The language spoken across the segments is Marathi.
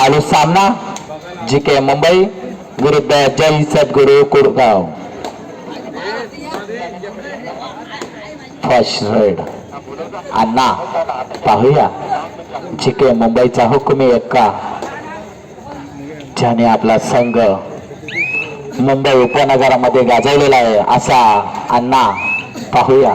चालू सामना जी के मुंबई विरुद्ध जय सद्गुरू कुडगाव. फर्स्ट रेड अण्णा पाहूया. जी के मुंबईचा हुकुमी एक्का. ज्याने आपला संघ मुंबई उपनगरामध्ये गाजवलेला आहे असा अण्णा पाहूया.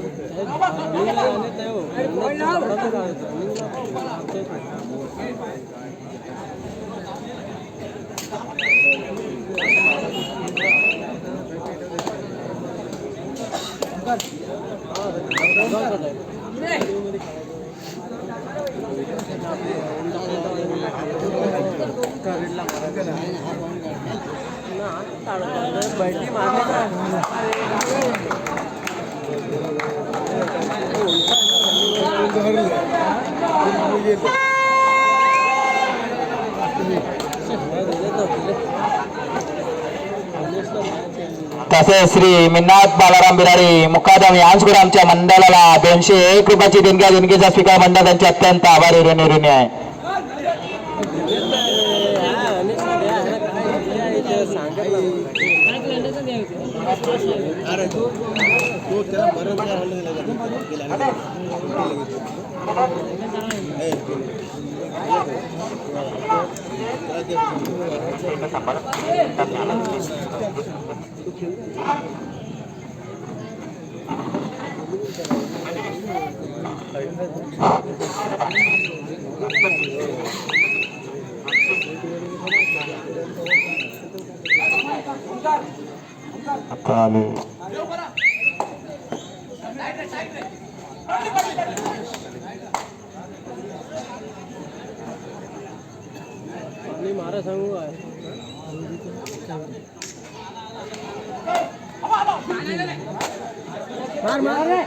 आणि त्यो आणि पडतो काय आहे तसेच श्री मिन्नाथ बालाराम बिराडी मुकादम यांचकुर आमच्या मंडळाला दोनशे एक रुपयाची देणग्या देणगीचा स्वीकार मंडळ त्यांचे अत्यंत आभारी ऋणी ऋणी आहे. आता आम्ही मारा सांगू काय मार मार रे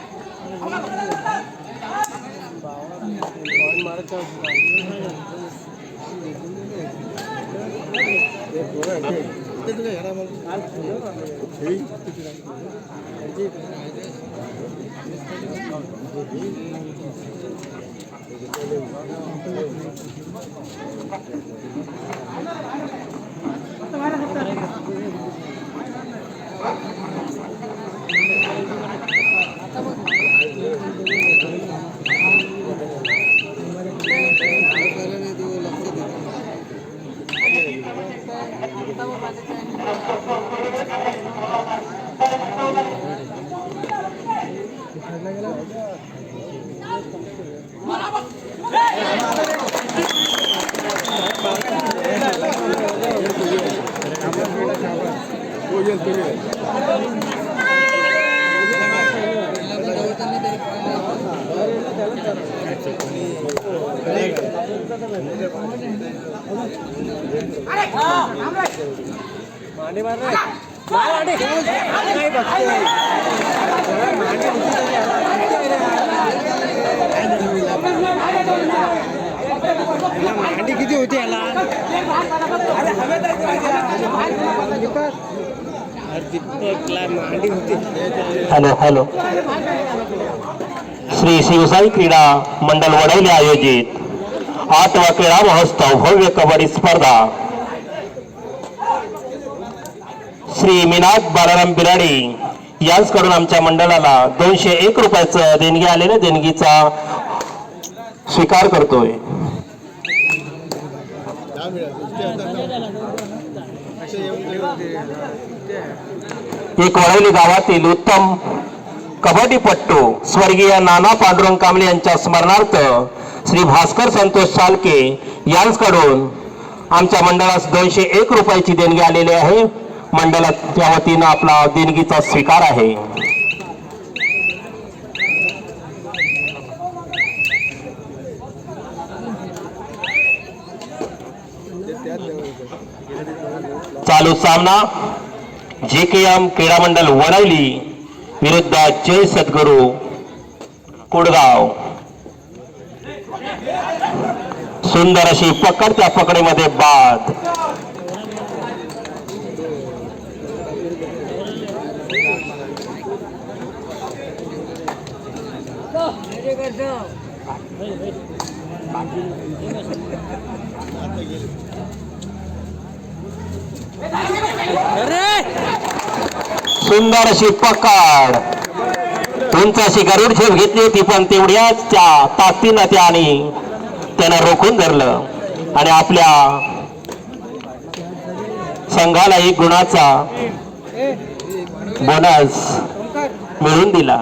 मारत मांडी मार रे मार मांडी नाही बघते मांडी किती होती याला? Hello hello. श्री शिवसाई क्रीडा मंडळ वडवले आयोजित आठवा क्रीडा महोत्सव भव्य कबड्डी स्पर्धा. श्री मीनाथ बालाराम बिराडे यांचकडून आमच्या मंडळाला दोनशे एक रुपयाचं देणगी आलेल्या देणगीचा स्वीकार करतोय. एक वडवली गावातील उत्तम कबड्डीपट्टू स्वर्गीय नाना पांडुरंग कांबळे यांच्या स्मरणार्थ श्री भास्कर संतोष चालके यांचकडून आमच्या मंडळास दोनशे एक रुपयाची देणगी आलेली आहे. मंडळाच्या वतीनं आपला देणगीचा स्वीकार आहे. चालू सामना जे के एम क्रीडा मंडळ वरवली विरुद्ध जय सद्गुरू कुडगाव. सुंदर अशी पकड त्या पकडीमध्ये बाद. सुंदर अशी पकड उंच अशी गरुड झेप घेतली होती पण तेवढ्याच त्या ताकदीनं त्याने त्यानं रोखून धरलं आणि आपल्या संघाला एक गुणाचा बोनस मिळून दिला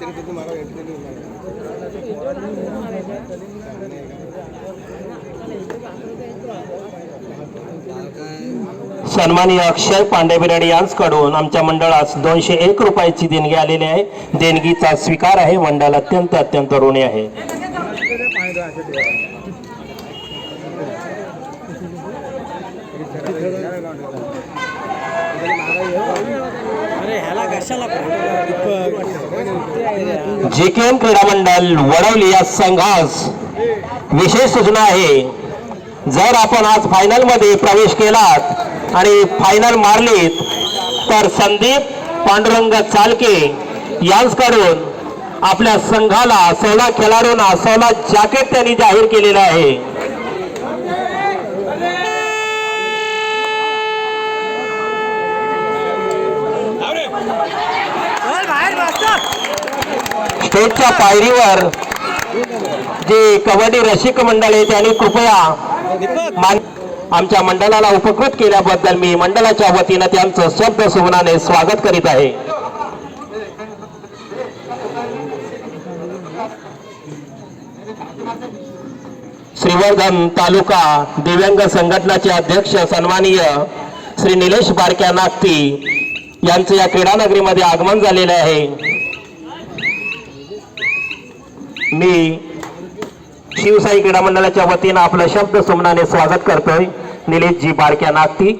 दे की. ना, असू दे, तू बोल. इकडे आल्या पाय. सन्माननीय अक्षय पांडे बिराडे यांच्याकडून आमच्या मंडळास दोनशे एक रुपयाची देणगी आलेली आहे देणगीचा स्वीकार आहे मंडळ अत्यंत अत्यंत ऋणी आहे अरे ह्याला कशाला जे के एम क्रीडा मंडळ वडवली या संघास विशेष सूचना आहे. जर आपण आज फायनलमध्ये प्रवेश केलात आणि फायनल मारलीत तर संदीप पांडुरंग चालके यांच्याकडून आपल्या संघाला सोळा खेळाडूंना सोळा जॅकेट त्यांनी जाहीर केलेलं आहे. स्टेजच्या पायरीवर जे कबड्डी रसिक मंडळ आहे त्यांनी कृपया आमच्या मंडळाला उपकृत केल्याबद्दल मी मंडळाच्या वतीनं त्यांचं शब्द सुमनाने स्वागत करीत आहे. श्रीवर्धन तालुका दिव्यांग संघटनाचे अध्यक्ष सन्माननीय श्री निलेश बारक्या नागती यांचं या क्रीडा नगरीमध्ये आगमन झालेलं आहे. मी शिवसाई क्रीडा मंडळाच्या वतीनं आपलं शब्द सुमनाने स्वागत करतोय. निलेशजी बारक्या नागती.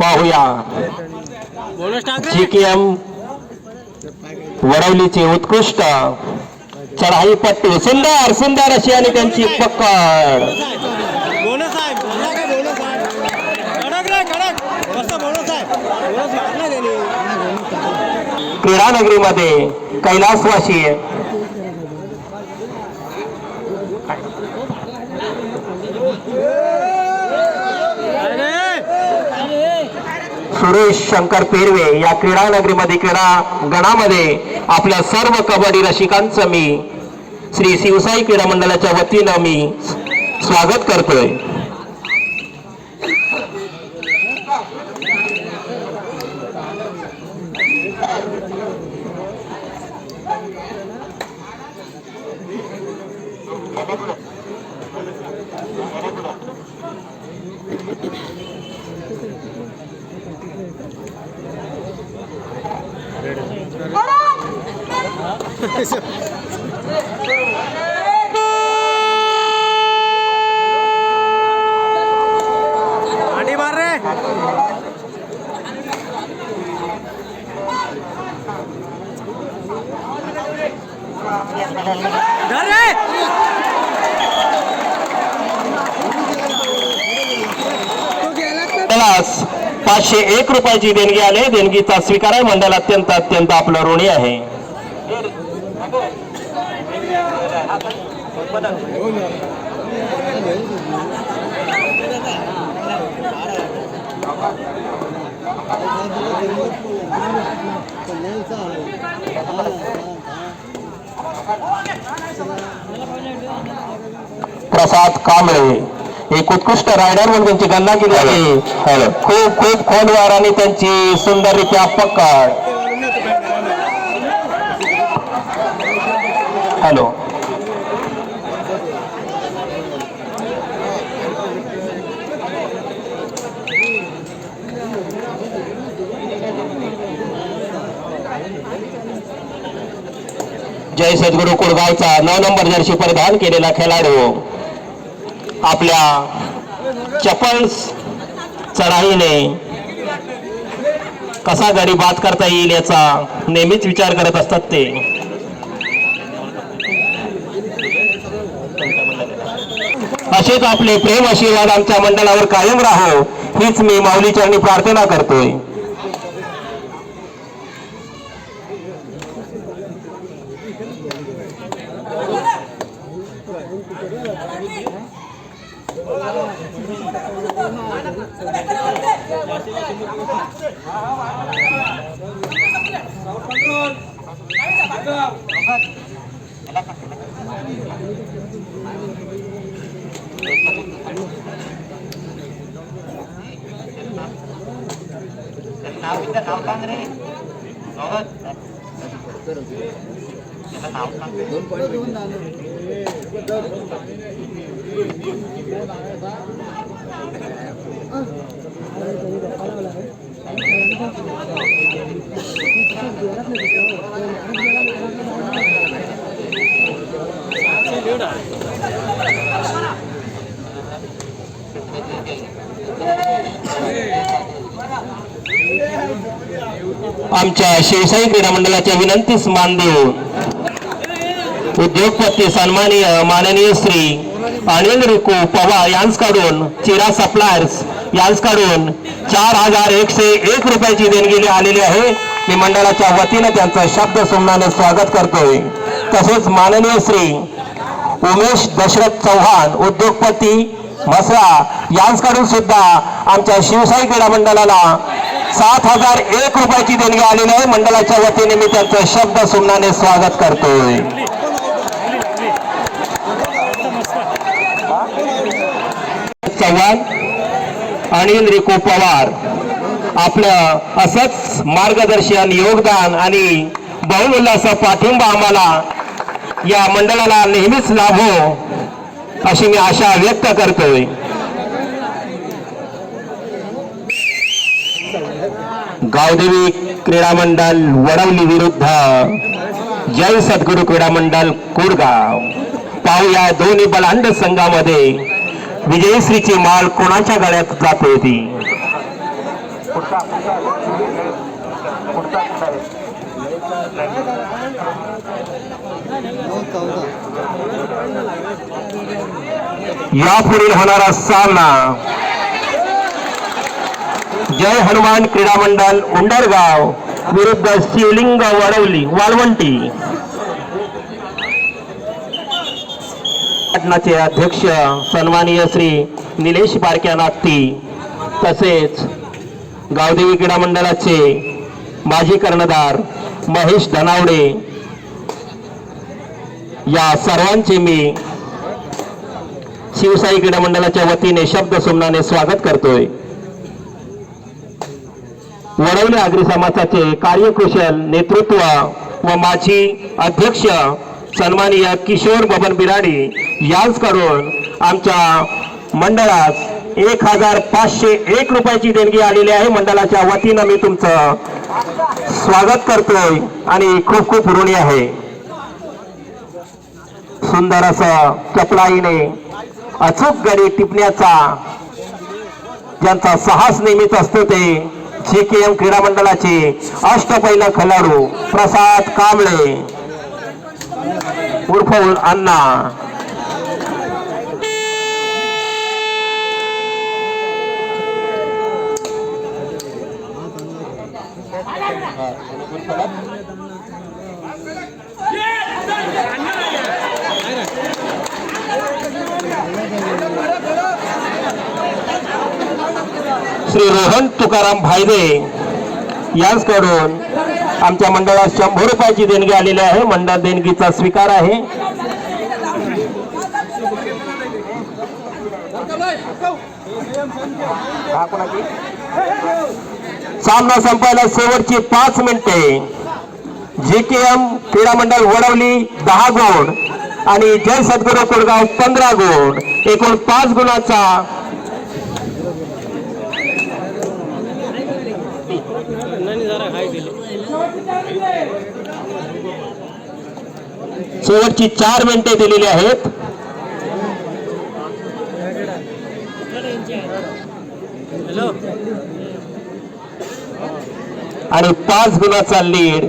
पाहूया. जी के एम वडवलीचे उत्कृष्ट चढाई पट्टू. सुंदर सुंदर अशी आणि त्यांची पकड. आहे मला काय बोनस आहे कडक रे कडक मस्त बोनस आहे बोनस वाटला गेली क्रीडा नगरीमध्ये कैलासवासी अरे सुरेश शंकर पेरवे या क्रीडा नगरीमध्ये क्रीडा गणामध्ये आपल्या सर्व कबड्डी रसिकांचं मी श्री शिवसाई क्रीडा मंडळाच्या वतीनं मी स्वागत करतोय. पाचशे एक रुपयाची देणगी आले. देणगीचा स्वीकार आहे. मंडळ अत्यंत अत्यंत आपलं ऋणी आहे. प्रसाद कांबळे. एक उत्कृष्ट रायडर म्हणून त्यांची गणना केली आहे. खूप खूप खोलवर आणि त्यांची सुंदररित्या पकड हॅलो. जय सद्गुरू कुळगावचा नऊ नंबर जर्सी परिधान केलेला खेळाडू. आपल्या चपल चढाईने कसा गडी बाद करता येईल याचा नेहमीच विचार करत असतात ते. असेच आपले प्रेम आशीर्वाद आमच्या मंडळावर कायम राहो हीच मी माऊली चरणी प्रार्थना करतोय. नाव विचार नाव सांग रे. त्याला नाव सांग आमच्या शिवशाही क्रीडा मंडळाच्या विनंतीस मान देऊन उद्योगपती सन्माननीय माननीय श्री अनिल रिकू पवार यांचकडून चिरा सप्लायर्स यांचकडून चार हजार एकशे एक रुपयाची देणगी आलेली आहे. मी मंडळाच्या वतीनं त्यांचं शब्द सुमनाने स्वागत करतोय. तसेच माननीय श्री उमेश दशरथ चव्हाण उद्योगपती म्हसळा यांच्याकडून सुद्धा आमच्या शिवसाई क्रीडा मंडळाला सात हजार एक रुपयाची देणगी आलेली आहे. मंडळाच्या वतीने मी त्यांचं शब्द सुमनाने स्वागत करतोय. चव्हाण अनिल रिको पवार आपलं असंच मार्गदर्शन योगदान आणि बहुमूल्य पाठिंबा आम्हाला या मंडळाला नेहमीच लाभो अशी मी आशा व्यक्त करतोय. गावदेवी क्रीडा मंडळ वडवली विरुद्ध जय सद्गुरू क्रीडा मंडळ कोडगाव पाहूया दोन्ही बलांड संघामध्ये विजयश्रीची माळ कोणाच्या गळ्यात जात होती यापुढील होणारा सामना. जय हनुमान क्रीडा मंडळ उंडरगाव. विरुद्ध शिवलिंग वडवली वाळवंटी. संघटनाचे अध्यक्ष सन्माननीय श्री निलेश बारक्या नागती. तसेच गावदेवी क्रीडा मंडळाचे माजी कर्णधार महेश धनावडे. या सर्वांचे मी शिवसाई क्रीडा मंडळाच्या वतीने शब्द सुमनाने स्वागत करतोय. वडवले आगरी समाजाचे कार्यकुशल नेतृत्व व माजी अध्यक्ष सन्माननीय किशोर बबन बिराडी यांच्याकडून आमच्या मंडळास एक हजार पाचशे एक रुपयाची देणगी आलेली आहे. मंडळाच्या वतीनं मी तुमचं स्वागत करतोय आणि खूप खूप ऋणी आहे. सुंदर असं चपलाईने अचूक गडी टिपण्याचा ज्यांचा साहस नेहमीच असतो ते जे के एम क्रीडा मंडळाचे अष्टपैल खेळाडू प्रसाद कांबळे. उर्फ अण्णा. श्री रोहन तुकाराम भायदे यांच्याकडून आमच्या मंडळात शंभर रुपयाची देणगी आलेली आहे. मंडळ देणगीचा स्वीकार आहे. सामना संपायला शेवटची पाच मिनिटे. जी के एम क्रीडा मंडळ वडवली दहा गुण आणि जय सद्गुरू कोडगाव पंधरा गुण एकूण पाच गुणाचा नाही जरा खाय दिलं शेवटची चार मिनिटे दिलेली आहेत. आणि पाच गुणाचा लीड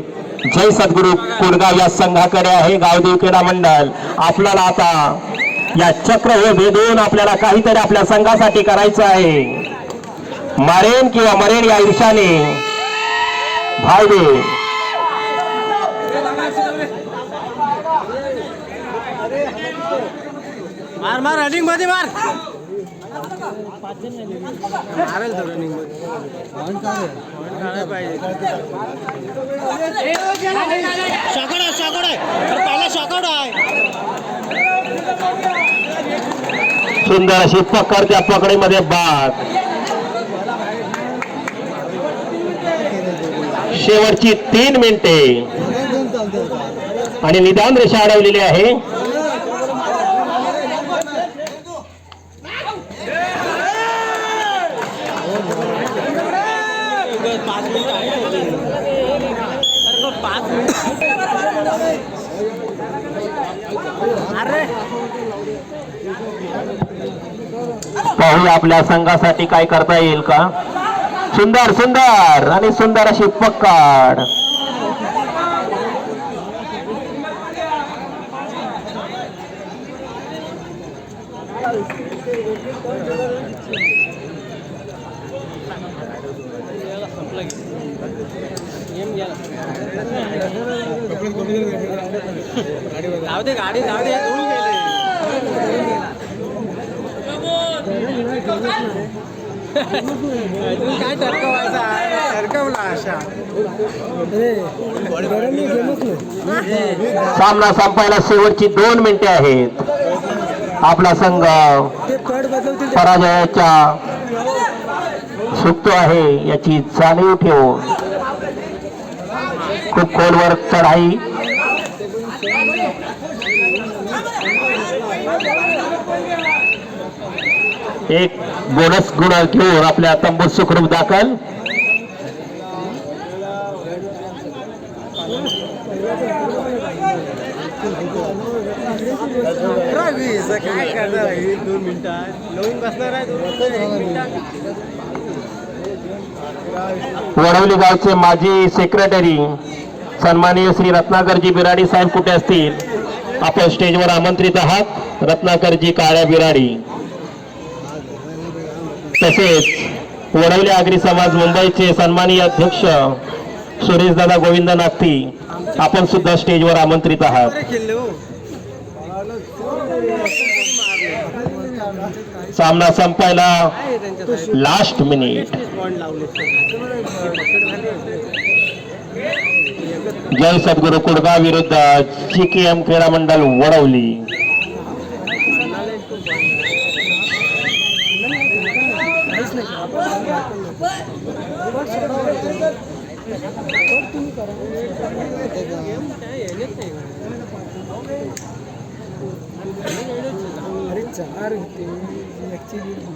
जय सद्गुरू कुडगाव या संघाकडे आहे गावदेव क्रीडा मंडळ. आपल्याला आता या चक्र हे भेदून आपल्याला काहीतरी आपल्या संघासाठी करायचं आहे. मारेन किंवा मरेन या ईर्षाने भाई मार मार रनिंगमध्ये मार. मारेल तो रनिंगमध्ये पाहिजे शॉकड आहे. शॉकड आहे पहिला शॉकड आहे. सुंदर अशी पकड त्या पकडीमध्ये बाद. शेवटची तीन मिनिटे. आणि निदान रेषा अडवलेली आहे उगाच पाच मिनिट आहे अरे पण पाच मिनिट अरे पाहूया आपल्या संघासाठी काय करता येईल का? सुंदर सुंदर आणि सुंदर अशी पक्काड जाऊ दे गाडी जाऊ दे धुवून गेले. अजून काय टरकवायचा टरकवला अशा. सामना संपायला शेवटची दोन मिनिटे आहेत. आपला संघ पराजयाच्या सुटतो आहे याची जाणीव ठेवून खूप खोलवर चढाई. एक बोनस गुण घेऊन आपल्या तंबूत सुखरूप दाखल. दोन वडवली गावचे माजी सेक्रेटरी सन्माननीय श्री रत्नाकरजी बिराडी साहेब कुठे असतील? आपण स्टेजवर आमंत्रित आहात. रत्नाकरजी काळ्या बिराडी. तसेच वडवले आगरी समाज मुंबईचे सन्माननीय अध्यक्ष सुरेशदादा गोविंद नागती आपण सुद्धा स्टेजवर आमंत्रित आहात. सामना संपायला लास्ट मिनिट जय सद्गुरू कुडगाव विरुद्ध जी के एम क्रीडा मंडळ वडवली. अरे चार होते